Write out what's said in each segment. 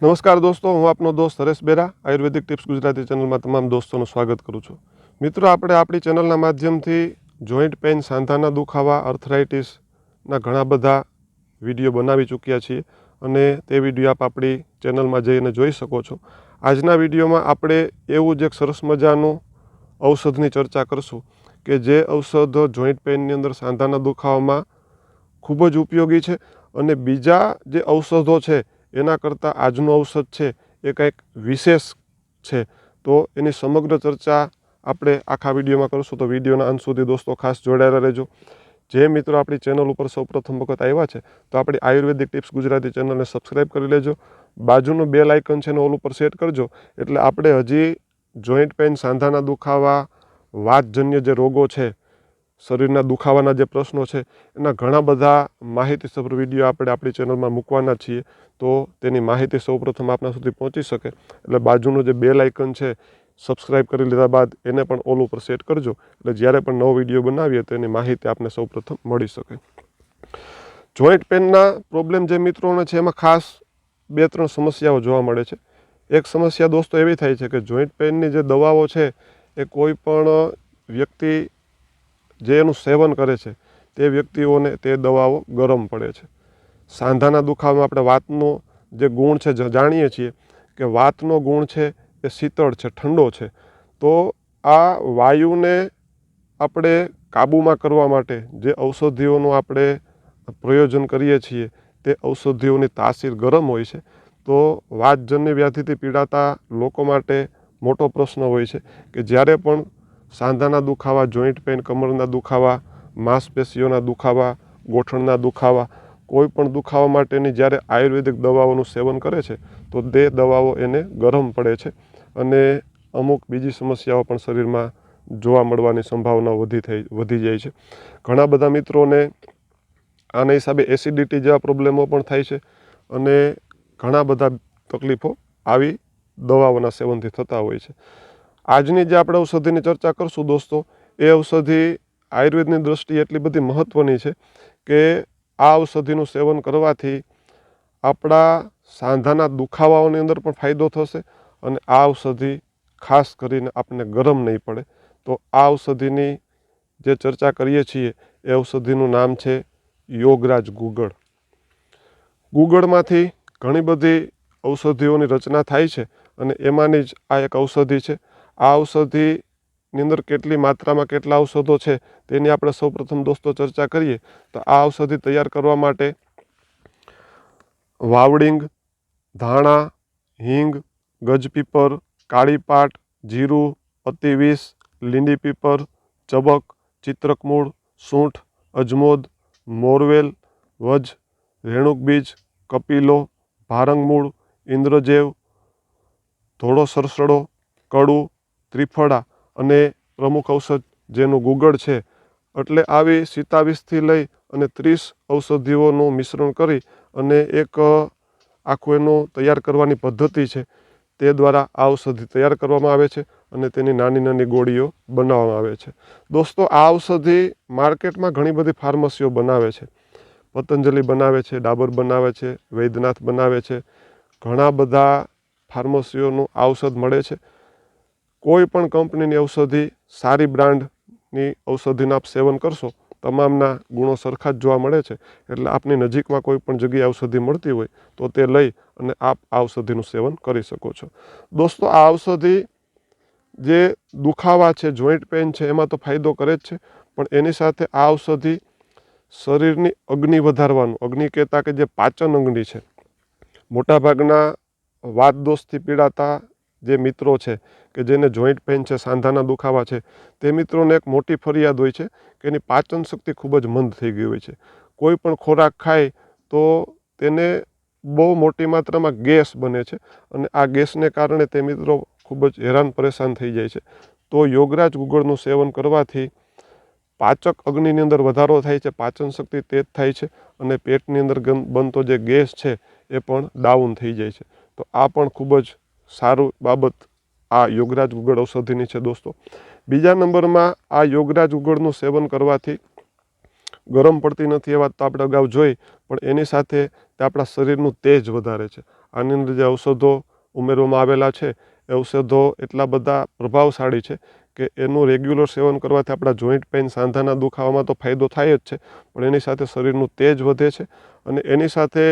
નમસ્કાર દોસ્તો, હું આપનો દોસ્ત હરેશ બેરા, આયુર્વેદિક ટિપ્સ ગુજરાતી ચેનલમાં તમામ દોસ્તોનું સ્વાગત કરું છું. મિત્રો, આપણે આપણી ચેનલના માધ્યમથી જોઈન્ટ પેઇન, સાંધાના દુખાવા અર્થરાઇટિસના ઘણા બધા વીડિયો બનાવી ચૂક્યા છીએ અને તે વીડિયો આપ આપણી ચેનલમાં જઈને જોઈ શકો છો. આજના વિડીયોમાં આપણે એવું જ એક સરસ મજાનું ઔષધની ચર્ચા કરશું કે જે ઔષધ જોઈન્ટ પેઇનની અંદર સાંધાના દુખાવામાં ખૂબ જ ઉપયોગી છે અને બીજા જે ઔષધો છે એના કરતાં આજનું ઔષધ છે એ કંઈક વિશેષ છે. તો એની સમગ્ર ચર્ચા આપણે આખા વિડીયોમાં કરશું. તો વિડીયોના અંત સુધી દોસ્તો ખાસ જોડાયેલા રહેજો. જે મિત્રો આપણી ચેનલ ઉપર સૌપ્રથમ વખત આવ્યા છે, તો આપણી આયુર્વેદિક ટિપ્સ ગુજરાતી ચેનલને સબસ્ક્રાઈબ કરી લેજો. બાજુનું બે લાઇકન છે ને ઓલ ઉપર સેટ કરજો. એટલે આપણે હજી જોઈન્ટ પેઇન, સાંધાના દુખાવા, વાતજન્ય જે રોગો છે શરીરના દુખાવાના જે પ્રશ્નો છે, એના ઘણા બધા માહિતીસભર વીડિયો આપણે આપણી ચેનલમાં મૂકવાના છીએ. તો તેની માહિતી સૌપ્રથમ આપણા સુધી પહોંચી શકે. એટલે બાજુનું જે બે લાઇકન છે, સબસ્ક્રાઇબ કરી લીધા બાદ એને પણ ઓલ ઉપર સેટ કરજો. એટલે જ્યારે પણ નવો વીડિયો બનાવીએ તો એની માહિતી આપને સૌપ્રથમ મળી શકે. જોઈન્ટ પેનના પ્રોબ્લેમ જે મિત્રોને છે, એમાં ખાસ બે ત્રણ સમસ્યાઓ જોવા મળે છે. એક સમસ્યા દોસ્તો એવી થાય છે કે જોઈન્ટ પેનની જે દવાઓ છે, એ કોઈ પણ વ્યક્તિ જે એનું સેવન કરે છે, તે વ્યક્તિઓને તે દવાઓ ગરમ પડે છે. સાંધાના દુખાવામાં આપણે વાતનો જે ગુણ છે જાણીએ છીએ કે વાતનો ગુણ છે, એ શીતળ છે, ઠંડો છે. તો આ વાયુને આપણે કાબૂમાં કરવા માટે જે ઔષધિઓનું આપણે પ્રયોજન કરીએ છીએ, તે ઔષધિઓની તાસીર ગરમ હોય છે. તો વાતજન્ય વ્યાધિથી પીડાતા લોકો માટે મોટો પ્રશ્ન હોય છે કે જ્યારે પણ સાંધાના દુખાવા જોઈન્ટ પેઇન કમરના દુખાવા, માંસપેશીઓના દુખાવા, ગોઠણના દુખાવા કોઈ પણ દુખાવા માટેની જ્યારે આયુર્વેદિક દવાઓનું સેવન કરે છે, તો તે દવાઓ એને ગરમ પડે છે અને અમુક બીજી સમસ્યાઓ પણ શરીરમાં જોવા મળવાની સંભાવના વધી થઈ, વધી જાય છે. ઘણા બધા મિત્રોને આના હિસાબે એસિડિટી જેવા પ્રોબ્લેમો પણ થાય છે અને ઘણા બધા તકલીફો આવી દવાઓના સેવનથી થતા હોય છે. આજની જે આપણે ઔષધિની ચર્ચા કરશું દોસ્તો, એ ઔષધિ આયુર્વેદની દ્રષ્ટિએ એટલી બધી મહત્ત્વની છે કે આ ઔષધિનું સેવન કરવાથી આપણા સાંધાના દુખાવાઓની અંદર પણ ફાયદો થશે અને આ ઔષધિ ખાસ કરીને આપણને ગરમ નહીં પડે. તો આ ઔષધિની જે ચર્ચા કરીએ છીએ, એ ઔષધિનું નામ છે યોગરાજ ગુગળ. ગુગળમાંથી ઘણી બધી ઔષધિઓની રચના થાય છે અને એમાંની જ આ એક ઔષધિ છે આ ઔષધિની અંદર કેટલી માત્રામાં કેટલા ઔષધો છે તેની આપણે સૌપ્રથમ દોસ્તો ચર્ચા કરીએ. તો આ ઔષધિ તૈયાર કરવા માટે વાવડિંગ, ધાણા, હિંગ, ગજપીપર, કાળીપાટ, જીરું અતિવિષ લીંડી પીપર, ચબક, ચિત્રકમૂળ, સૂંઠ, અજમોદ, મોરવેલ, વજ, રેણુક બીજ, કપિલો ભારંગ મૂળ ઇન્દ્રજેવ, ધોળો સરસડો, કડું ત્રિફળા અને પ્રમુખ ઔષધ જેનું ગુગળ છે. એટલે આવી સિતાવીસથી લઈ અને ત્રીસ ઔષધિઓનું મિશ્રણ કરી અને એક આખું એનું તૈયાર કરવાની પદ્ધતિ છે. તે દ્વારા આ ઔષધિ તૈયાર કરવામાં આવે છે અને તેની નાની નાની ગોળીઓ બનાવવામાં આવે છે. દોસ્તો, આ ઔષધિ માર્કેટમાં ઘણી બધી ફાર્મસીઓ બનાવે છે. પતંજલિ બનાવે છે, ડાબર બનાવે છે, વૈદ્યનાથ બનાવે છે. ઘણા બધા ફાર્મસીઓનું આ ઔષધ મળે છે. કોઈ પણ કંપનીની ઔષધિ, સારી બ્રાન્ડની ઔષધિના આપ સેવન કરશો, તમામના ગુણો સરખા જ જોવા મળે છે. એટલે આપની નજીકમાં કોઈ પણ જગ્યાએ ઔષધિ મળતી હોય, તો તે લઈ અને આપ આ ઔષધિનું સેવન કરી શકો છો. દોસ્તો, આ ઔષધિ જે દુખાવા છે, જોઈન્ટ પેઇન છે, એમાં તો ફાયદો કરે જ છે, પણ એની સાથે આ ઔષધિ શરીરની અગ્નિ વધારવાનું, અગ્નિ કહેતા કે જે પાચન અંગની છે. મોટાભાગના વાત દોષથી પીડાતા જે મિત્રો છે કે જેને જોઈન્ટ પેઇન છે, સાંધાના દુખાવા છે, તે મિત્રોને એક મોટી ફરિયાદ હોય છે કે એની પાચન શક્તિ ખૂબ જ મંદ થઈ ગઈ હોય છે. કોઈ પણ ખોરાક ખાય તો તેને બહુ મોટી માત્રામાં ગેસ બને છે અને આ ગેસને કારણે તે મિત્રો ખૂબ જ હેરાન પરેશાન થઈ જાય છે. તો યોગરાજ ગુગળનું સેવન કરવાથી પાચક અગ્નિની અંદર વધારો થાય છે, પાચન શક્તિ તેજ થાય છે અને પેટની અંદર બનતો જે ગેસ છે એ પણ ડાઉન થઈ જાય છે. તો આ પણ ખૂબ જ સારું બાબત આ યોગરાજ ગુગળ ઔષધિની છે દોસ્તો. બીજા નંબરમાં આ યોગરાજ ગુગળનું સેવન કરવાથી ગરમ પડતી નથી એ વાત તો આપણે અગાઉ જોઈ, પણ એની સાથે તે આપણા શરીરનું તેજ વધારે છે. આની અંદર જે ઔષધો ઉમેરવામાં આવેલા છે, એ ઔષધો એટલા બધા પ્રભાવશાળી છે કે એનું રેગ્યુલર સેવન કરવાથી આપણા જોઈન્ટ પેઇન સાંધાના દુખાવામાં તો ફાયદો થાય જ છે, પણ એની સાથે શરીરનું તેજ વધે છે અને એની સાથે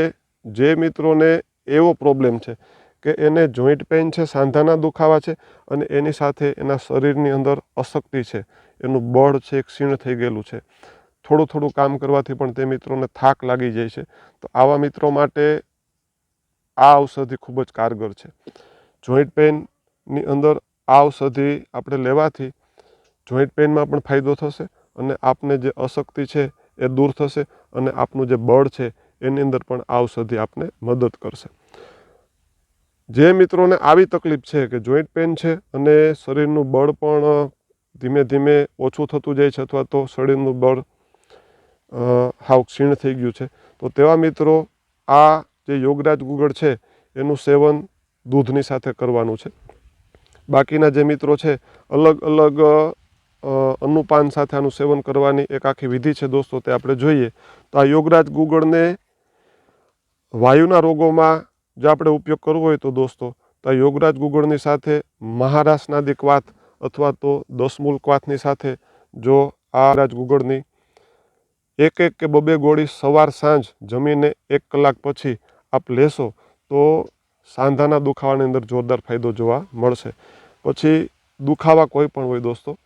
જે મિત્રોને એવો પ્રોબ્લેમ છે કે એને જોઈન્ટ પેઇન છે, સાંધાના દુખાવા છે અને એની સાથે એના શરીરની અંદર અશક્તિ છે. એનું બળ છે, એક ક્ષીણ થઈ ગયેલું છે. થોડું થોડું કામ કરવાથી પણ તે મિત્રોને થાક લાગી જાય છે. તો આવા મિત્રો માટે આ ઔષધિ ખૂબ જ કારગર છે. જોઈન્ટ પેઇનની અંદર આ ઔષધિ આપણે લેવાથી જોઈન્ટ પેઇનમાં પણ ફાયદો થશે અને આપને જે અશક્તિ છે એ દૂર થશે અને આપનું જે બળ છે એની અંદર પણ આ ઔષધિ આપને મદદ કરશે. જે મિત્રોને આવી તકલીફ છે કે જોઈન્ટ પેન છે અને શરીરનું બળ પણ ધીમે ધીમે ઓછું થતું જાય છે અથવા તો શરીરનું બળ હાવ ક્ષીણ થઈ ગયું છે. તો તેવા મિત્રો આ જે યોગરાજ ગુગળ છે એનું સેવન દૂધની સાથે કરવાનું છે. બાકીના જે મિત્રો છે અલગ અલગ અનુપાન સાથે આનું સેવન કરવાની એક આખી વિધિ છે દોસ્તો તે આપણે જોઈએ. તો આ યોગરાજ ગુગળને વાયુના રોગોમાં જો આપણે ઉપયોગ કરવો હોય તો દોસ્તો, તો યોગરાજ ગુગળની સાથે મહારાસનાદિક વાત અથવા તો દસમૂલ ક્વાથની સાથે જો આ રાજ ગુગળની એક એક કે બબે ગોળી સવાર સાંજ જમીને એક કલાક પછી આપ લેશો, તો સાંધાના દુખાવાની અંદર જોરદાર ફાયદો જોવા મળશે. પછી દુખાવા કોઈ પણ હોય દોસ્તો,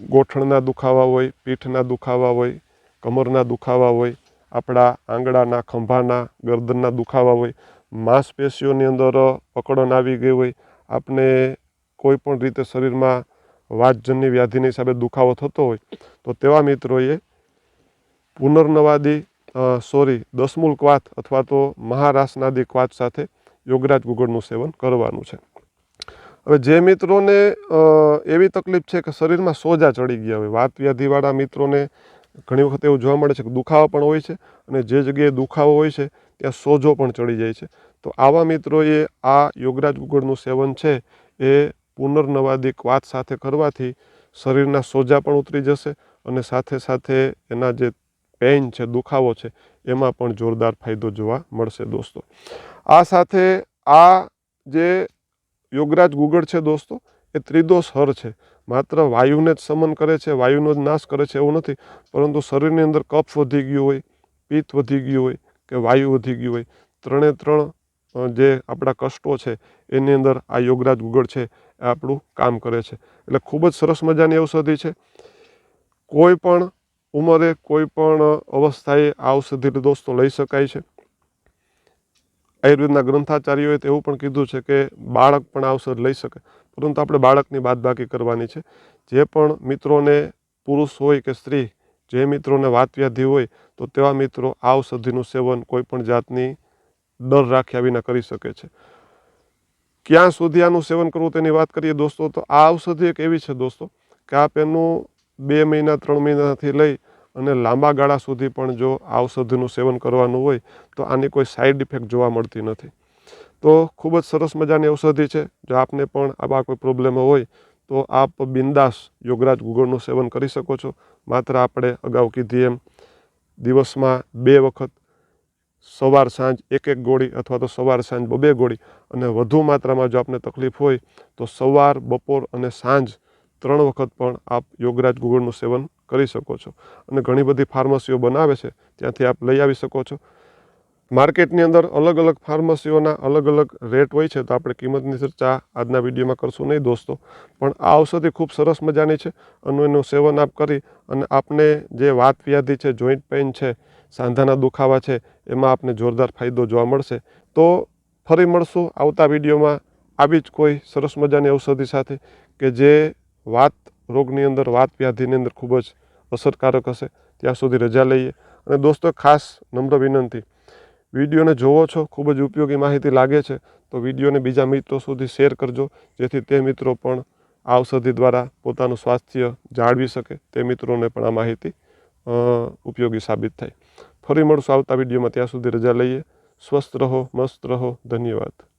ગોઠણના દુખાવા હોય, પીઠના દુખાવા હોય, કમરના દુખાવા હોય, આપણા આંગળાના, ખંભાના, ગરદનના દુખાવા હોય માંસપેશીઓની અંદર પકડન આવી ગઈ હોય, આપને કોઈ પણ રીતે શરીરમાં વાતજન્ય વ્યાધિને હિસાબે દુખાવો થતો હોય, તો તેવા મિત્રોએ પુનર્નવાદી સોરી, દસમૂલ ક્વાથ અથવા તો મહારાસનાદી ક્વાથ સાથે યોગરાજ ગુગળનું સેવન કરવાનું છે. હવે જે મિત્રોને એવી તકલીફ છે કે શરીરમાં સોજા ચડી ગયા હોય વાત વ્યાધિવાળા મિત્રોને ઘણી વખત એવું જોવા મળે છે કે દુખાવા પણ હોય છે અને જે જગ્યાએ દુખાવો હોય છે ત્યાં સોજો પણ ચડી જાય છે. તો આવા મિત્રોએ આ યોગરાજ ગુગળનું સેવન છે એ પુનર્નવાદિક વાત સાથે કરવાથી શરીરના સોજા પણ ઉતરી જશે અને સાથે સાથે એના જે પેઇન છે, દુખાવો છે, એમાં પણ જોરદાર ફાયદો જોવા મળશે દોસ્તો. આ સાથે આ જે યોગરાજ ગુગળ છે દોસ્તો એ ત્રિદોષ હર છે. માત્ર વાયુને જ સમન કરે છે, વાયુનો જ નાશ કરે છે એવું નથી. પરંતુ શરીરની અંદર કફ વધી ગયું હોય, પિત્ત વધી ગયું હોય કે વાયુ વધી ગયું હોય, ત્રણે ત્રણ જે આપણા કષ્ટો છે, એની અંદર આ યોગરાજ ગુગળ છે, એ આપણું કામ કરે છે. એટલે ખૂબ જ સરસ મજાની ઔષધિ છે. કોઈ પણ ઉંમરે, કોઈ પણ અવસ્થાએ આ ઔષધિ દોસ્તો લઈ શકાય છે. આયુર્વેદના ગ્રંથાચાર્યોએ તો એવું પણ કીધું છે કે બાળક પણ આ ઔષધ લઈ શકે. પરંતુ આપણે બાળકની બાદબાકી કરવાની છે. જે પણ મિત્રોને પુરુષ હોય કે સ્ત્રી, જે મિત્રોને વાતવ્યાધિ હોય, તો તેવા મિત્રો આ ઔષધિનું સેવન કોઈ પણ જાતની ડર રાખ્યા વિના કરી શકે છે. ક્યાં સુધી આનું સેવન કરવું તેની વાત કરીએ દોસ્તો, તો આ ઔષધિ એક એવી છે દોસ્તો કે આપ એનું બે મહિના, ત્રણ મહિનાથી લઈ અને લાંબા ગાળા સુધી પણ જો આ ઔષધિનું સેવન કરવાનું હોય, તો આની કોઈ સાઈડ ઇફેક્ટ જોવા મળતી નથી. તો ખૂબ જ સરસ મજાની ઔષધિ છે. જો આપને પણ આવા કોઈ પ્રોબ્લેમ હોય, તો આપ બિંદાસ યોગરાજ ગુગળનું સેવન કરી શકો છો. માત્ર આપણે અગાઉ કીધી એમ, દિવસમાં બે વખત સવાર સાંજ એક એક ગોળી અથવા તો સવાર સાંજ બબે ગોળી અને વધુ માત્રામાં જો આપને તકલીફ હોય, તો સવાર, બપોર અને સાંજ ત્રણ વખત પણ આપ યોગરાજ ગુગળનું સેવન કરી શકો છો. અને ઘણી બધી ફાર્મસીઓ બનાવે છે, ત્યાંથી આપ લઈ આવી શકો છો. માર્કેટની અંદર અલગ અલગ ફાર્મસીઓના અલગ અલગ રેટ હોય છે, તો આપણે કિંમતની ચર્ચા આજના વિડીયોમાં કરશું નહીં દોસ્તો. પણ આ ઔષધિ ખૂબ સરસ મજાની છે, અને એનું સેવન આપ કરી અને આપને જે વાત વ્યાધિ છે જોઈન્ટ પેઇન છે, સાંધાના દુખાવા છે, એમાં આપને જોરદાર ફાયદો જોવા મળશે. તો ફરી મળશું આવતા વિડીયોમાં આવી જ કોઈ સરસ મજાની ઔષધિ સાથે કે જે વાત રોગની અંદર, વાત વ્યાધિની અંદર ખૂબ જ અસરકારક હશે. ત્યાં સુધી રજા લઈએ. અને દોસ્તો, ખાસ નમ્ર વિનંતી વિડીયોને જોવો છો, ખૂબ જ ઉપયોગી માહિતી લાગે છે, તો વિડીયોને બીજા મિત્રો સુધી શેર કરજો, જેથી તે મિત્રો પણ આ ઔષધિ દ્વારા પોતાનું સ્વાસ્થ્ય જાળવી શકે, તે મિત્રોને પણ આ માહિતી ઉપયોગી સાબિત થાય. ફરી મળશું આવતા વિડીયોમાં, ત્યાં સુધી રજા લઈએ. સ્વસ્થ રહો, મસ્ત રહો. ધન્યવાદ.